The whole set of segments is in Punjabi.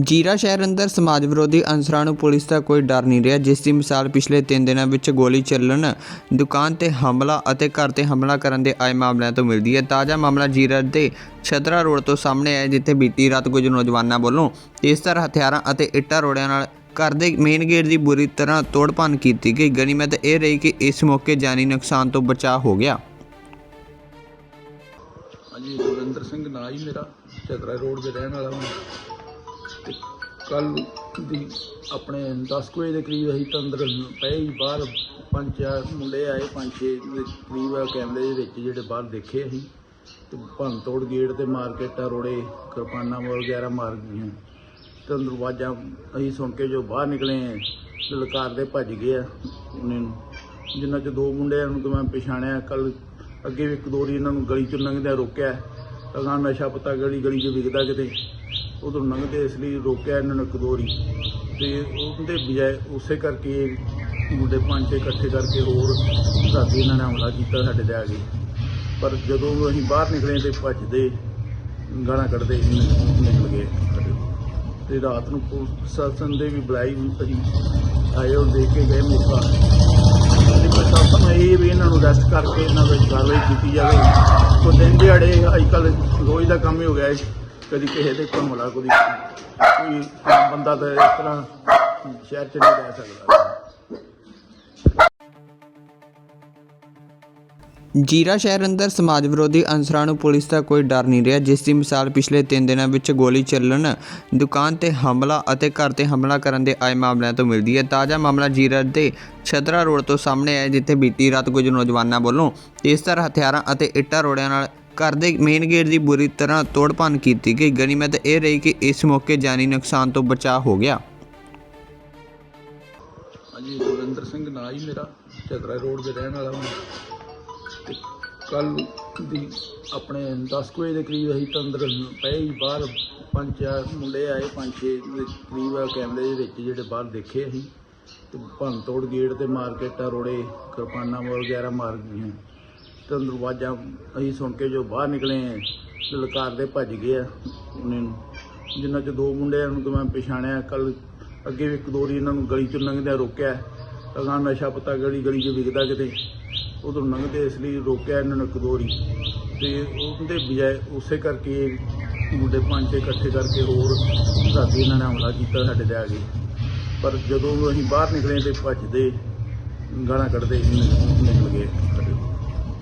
ਜੀਰਾ ਸ਼ਹਿਰ ਅੰਦਰ ਸਮਾਜ ਵਿਰੋਧੀ ਅਨਸਰਾਂ ਨੂੰ ਪੁਲਿਸ ਦਾ ਕੋਈ ਡਰ ਨਹੀਂ ਰਿਹਾ, ਜਿਸ ਦੀ ਮਿਸਾਲ ਪਿਛਲੇ 3 ਦਿਨਾਂ ਵਿੱਚ ਗੋਲੀ ਚੱਲਣ, ਦੁਕਾਨ ਤੇ ਹਮਲਾ ਅਤੇ ਘਰ ਤੇ ਹਮਲਾ ਕਰਨ ਦੇ ਆਏ ਮਾਮਲਿਆਂ ਤੋਂ ਮਿਲਦੀ ਹੈ। ਤਾਜ਼ਾ ਮਾਮਲਾ ਜੀਰਾ ਦੇ ਛਤਰਾ ਰੋਡ ਤੋਂ ਸਾਹਮਣੇ ਆਇਆ, ਜਿੱਥੇ ਬੀਤੀ ਰਾਤ ਕੁਝ ਨੌਜਵਾਨਾਂ ਵੱਲੋਂ ਤੇਜ਼ਧਾਰ ਹਥਿਆਰਾਂ ਅਤੇ ਇੱਟਾਂ ਰੋੜਿਆਂ ਨਾਲ ਘਰ ਦੇ ਮੇਨ ਗੇਟ ਦੀ ਬੁਰੀ ਤਰ੍ਹਾਂ ਤੋੜਭੰਨ ਕੀਤੀ ਗਈ। ਗਨੀਮਤ ਇਹ ਰਹੀ ਕਿ ਇਸ ਮੌਕੇ ਜਾਨੀ ਨੁਕਸਾਨ ਤੋਂ ਬਚਾਅ ਹੋ ਗਿਆ। ਹਾਂਜੀ ਸਿੰਘ ਨਾਂ ਹੀ ਮੇਰਾ ਚਤਰਾ ਰੋਡ ਦੇ ਰਹਿਣ ਵਾਲਾ ਹਾਂ ਤੇ ਕੱਲ ਦੀ ਆਪਣੇ 10 ਕੁ ਵਜੇ ਦੇ ਕਰੀਬ ਅਸੀਂ ਤੰਦਰ ਪਏ ਹੀ ਬਾਹਰ, ਪੰਜ ਚਾਰ ਮੁੰਡੇ ਆਏ, ਪੰਜ ਛੇ ਦੇ ਕਰੀਬ ਕੈਮਰੇ ਦੇ ਵਿੱਚ ਜਿਹੜੇ ਬਾਹਰ ਦੇਖੇ ਅਸੀਂ। ਤੇ ਭੰਨ ਤੋੜ ਗੇਟ ਤੇ ਮਾਰਕੀਟਾਂ ਰੋੜੇ, ਕਿਰਪਾਨਾਂ ਵਗੈਰਾ ਮਾਰ ਗਈਆਂ। ਤੇ ਅੰਦਰ ਅਸੀਂ ਸੁਣ ਕੇ ਜੋ ਬਾਹਰ ਨਿਕਲੇ ਲਲਕਾਰ ਦੇ ਭੱਜ ਗਏ ਆ ਉਹਨੇ ਨੂੰ। ਜਿਨ੍ਹਾਂ ਚ ਦੋ ਮੁੰਡਿਆਂ ਨੂੰ ਤਾਂ ਮੈਂ ਪਛਾਣਿਆ, ਕੱਲ ਅੱਗੇ ਵੀ ਇੱਕ ਦੋ ਵਾਰੀ ਇਹਨਾਂ ਨੂੰ ਗਲੀ 'ਚੋਂ ਲੰਘਦਿਆਂ ਰੋਕਿਆ। ਅਗਾਂ ਨਸ਼ਾ ਪਤਾ ਗਲੀ ਗਲੀ ਚ ਵਿਕਦਾ ਕਿਤੇ, ਉਧਰ ਲੰਘਦੇ, ਇਸ ਲਈ ਰੋਕਿਆ ਇਹਨਾਂ ਨੂੰ ਕਦੋਰੀ ਦੋ ਤੇ ਉਹਦੇ ਬਜਾਏ ਉਸੇ ਕਰਕੇ ਮੁੰਡੇ ਪੰਜ ਛੇ ਇਕੱਠੇ ਕਰਕੇ ਹੋਰ ਰਾਤੀ ਇਹਨਾਂ ਨੇ ਹਮਲਾ ਕੀਤਾ ਸਾਡੇ ਤੇ ਆ ਕੇ। ਪਰ ਜਦੋਂ ਅਸੀਂ ਬਾਹਰ ਨਿਕਲੇ ਤੇ ਭੱਜਦੇ, ਗਾਲਾਂ ਕੱਢਦੇ ਨਿਕਲ ਨਿਕਲ ਗਏ ਤੇ ਰਾਤ ਨੂੰ ਪ੍ਰਸ਼ਾਸਨ ਦੇ ਵੀ ਬੁਲਾਈ ਅਸੀਂ ਆਏ ਉਹ ਦੇਖ ਕੇ ਗਏ ਮੌਕਾ ਤੇ ਪ੍ਰਸ਼ਾਸਨ ਨੂੰ ਇਹ ਵੀ ਇਹਨਾਂ ਨੂੰ ਅਰੈਸਟ ਕਰਕੇ ਇਹਨਾਂ ਵਿੱਚ ਕਾਰਵਾਈ ਕੀਤੀ ਜਾਵੇ। ਕੋ ਦਿਨ ਦਿਹਾੜੇ ਅੱਜ ਕੱਲ੍ਹ ਰੋਜ਼ ਦਾ ਕੰਮ ਹੀ ਹੋ ਗਿਆ ਹੈ ਕਦੀ ਕਿਸੇ ਦੇ ਹਮਲਾ ਕਦੀ ਕੋਈ ਬੰਦਾ ਤਾਂ ਇਸ ਤਰ੍ਹਾਂ ਸ਼ਹਿਰ 'ਚ ਨਹੀਂ ਰਹਿ ਸਕਦਾ। ਜੀਰਾ ਸ਼ਹਿਰ ਅੰਦਰ ਸਮਾਜ ਵਿਰੋਧੀ ਅਨਸਰਾਂ ਨੂੰ ਪੁਲਿਸ ਦਾ ਕੋਈ ਡਰ ਨਹੀਂ ਰਿਹਾ, ਜਿਸ ਦੀ ਮਿਸਾਲ ਪਿਛਲੇ 3 ਦਿਨਾਂ ਵਿੱਚ ਗੋਲੀ ਚੱਲਣ, ਦੁਕਾਨ ਤੇ ਹਮਲਾ ਅਤੇ ਘਰ ਤੇ ਹਮਲਾ ਕਰਨ ਦੇ ਆਏ ਮਾਮਲਿਆਂ ਤੋਂ ਮਿਲਦੀ ਹੈ। ਤਾਜ਼ਾ ਮਾਮਲਾ ਜੀਰਾ ਦੇ ਛਤਰਾ ਰੋਡ ਤੋਂ ਸਾਹਮਣੇ ਆਇਆ, ਜਿੱਥੇ ਬੀਤੀ ਰਾਤ ਕੁਝ ਨੌਜਵਾਨਾਂ ਵੱਲੋਂ ਤੇਜ਼ਧਾਰ ਹਥਿਆਰਾਂ ਅਤੇ ਇੱਟਾਂ ਰੋੜਿਆਂ ਨਾਲ ਘਰ ਦੇ ਮੇਨ ਗੇਟ ਦੀ ਬੁਰੀ ਤਰ੍ਹਾਂ ਤੋੜਭੰਨ ਕੀਤੀ ਗਈ। ਗਨੀਮਤ ਇਹ ਰਹੀ ਕਿ ਇਸ ਮੌਕੇ ਜਾਨੀ ਨੁਕਸਾਨ ਤੋਂ ਬਚਾਅ ਹੋ ਗਿਆ। ਹਾਂਜੀ ਸੁਰਿੰਦਰ ਸਿੰਘ ਨਾਂ ਹੀ ਮੇਰਾ ਚਤਰਾ ਰੋਡ ਦੇ ਰਹਿਣ ਵਾਲਾ ਹਾਂ। ਤੇ ਕੱਲ ਦੀ ਆਪਣੇ 10 ਕੁ ਵਜੇ ਦੇ ਕਰੀਬ ਅਸੀਂ ਤਾਂ ਪਏ ਹੀ ਬਾਹਰ, ਪੰਜ ਚਾਰ ਮੁੰਡੇ ਆਏ, ਪੰਜ ਛੇ ਦੇ ਕਰੀਬ ਆ ਕੈਮਰੇ ਦੇ ਵਿੱਚ ਜਿਹੜੇ ਬਾਹਰ ਦੇਖੇ ਅਸੀਂ। ਤੇ ਭੰਨ ਤੋੜ ਗੇਟ ਤੇ ਮਾਰਕੀਟਾਂ ਰੋੜੇ, ਕਿਰਪਾਨਾਂ ਵਗੈਰਾ ਮਾਰ ਗਈਆਂ। ਤੇ ਅੰਦਰ ਅਸੀਂ ਸੁਣ ਕੇ ਜੋ ਬਾਹਰ ਨਿਕਲੇ ਲਲਕਾਰ ਦੇ ਭੱਜ ਗਏ ਆ ਉਹਨੇ ਨੂੰ। ਜਿਨ੍ਹਾਂ ਚ ਦੋ ਮੁੰਡਿਆਂ ਨੂੰ ਤਾਂ ਮੈਂ ਪਛਾਣਿਆ, ਕੱਲ ਅੱਗੇ ਵੀ ਇੱਕ ਦੋਰੀ ਇਹਨਾਂ ਨੂੰ ਗਲੀ 'ਚੋਂ ਲੰਘਦਿਆਂ ਰੋਕਿਆ। ਅਗਾਂ ਨਸ਼ਾ ਪਤਾ ਗਲੀ ਗਲੀ ਚ ਵਿਕਦਾ ਕਿਤੇ। ਉਧਰੋਂ ਲੰਘਦੇ ਇਸ ਲਈ ਰੋਕਿਆ ਇਹਨਾਂ ਨੂੰ ਇੱਕ ਦੋ ਵਾਰੀ। ਤੇ ਉਹਦੇ ਬਜਾਏ ਉਸੇ ਕਰਕੇ ਮੁੰਡੇ ਪੰਜ ਛੇ ਇਕੱਠੇ ਕਰਕੇ ਹੋਰ ਰਾਤੀ ਇਹਨਾਂ ਨੇ ਹਮਲਾ ਕੀਤਾ ਸਾਡੇ ਤੇ ਆ ਕੇ। ਪਰ ਜਦੋਂ ਅਸੀਂ ਬਾਹਰ ਨਿਕਲੇ ਤੇ ਭੱਜਦੇ, ਗਾਲਾਂ ਕੱਢਦੇ ਨਿਕਲ ਨਿਕਲ ਗਏ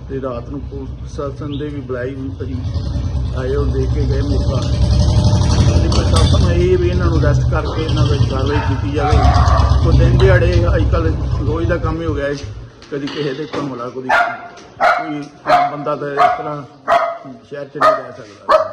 ਤੇ ਰਾਤ ਨੂੰ ਪੁਲਿਸ ਸ਼ਾਸਨ ਦੇ ਵੀ ਬੁਲਾਈ ਅਸੀਂ। ਆਏ ਉਹ ਦੇਖ ਕੇ ਗਏ ਮੌਕਾ। ਤੇ ਪ੍ਰਸ਼ਾਸਨ ਇਹ ਵੀ ਇਹਨਾਂ ਨੂੰ ਅਰੈਸਟ ਕਰਕੇ ਇਹਨਾਂ ਵਿੱਚ ਕਾਰਵਾਈ ਕੀਤੀ ਜਾਵੇ। ਕੋ ਦਿਨ ਦਿਹਾੜੇ ਅੱਜ ਕੱਲ੍ਹ ਰੋਜ਼ ਦਾ ਕੰਮ ਹੀ ਹੋ ਗਿਆ ਹੈ ਕਦੀ ਕਿਸੇ ਦੇ ਹਮਲਾ ਕਦੀ ਕੋਈ ਬੰਦਾ ਤਾਂ ਇਸ ਤਰ੍ਹਾਂ ਸ਼ਹਿਰ 'ਚ ਨਹੀਂ ਰਹਿ ਸਕਦਾ।